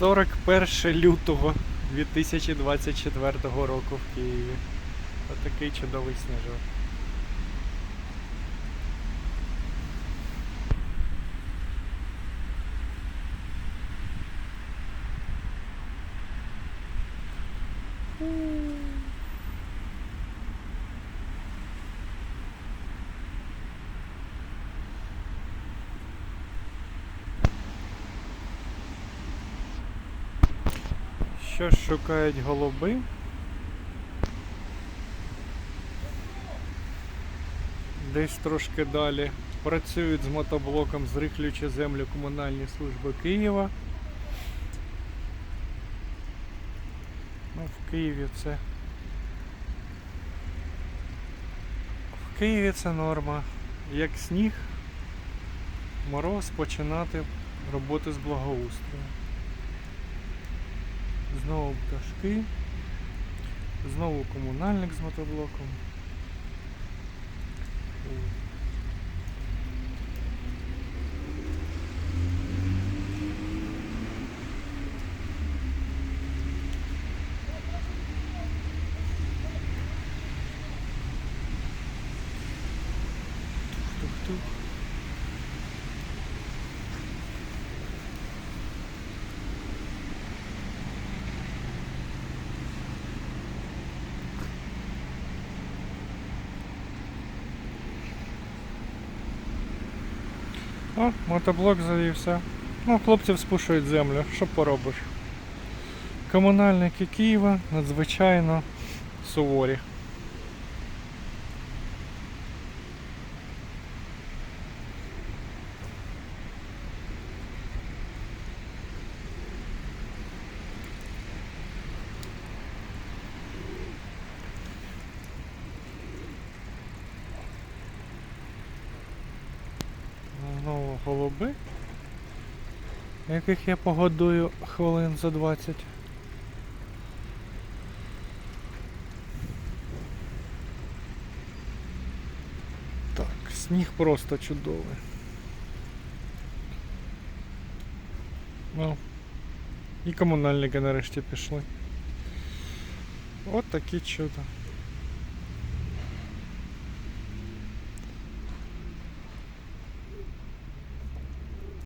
41 лютого 2024 року в Києві. Отакий чудовий сніжок. Що шукають голуби? Десь трошки далі. Працюють з мотоблоком, зрихлюючи землю комунальні служби Києва. Ну, в Києві це. В Києві це норма. Як сніг, мороз починати роботи з благоустрою. Знову пташки. Знову комунальник з мотоблоком. Тух-тух-тух. О, мотоблок завівся. Ну, хлопців спушують землю, що поробиш. Комунальники Києва надзвичайно суворі. Знову голуби, яких я погодую хвилин за 20. Так, сніг просто чудовий. Ну, і комунальники нарешті пішли. От такі чудо.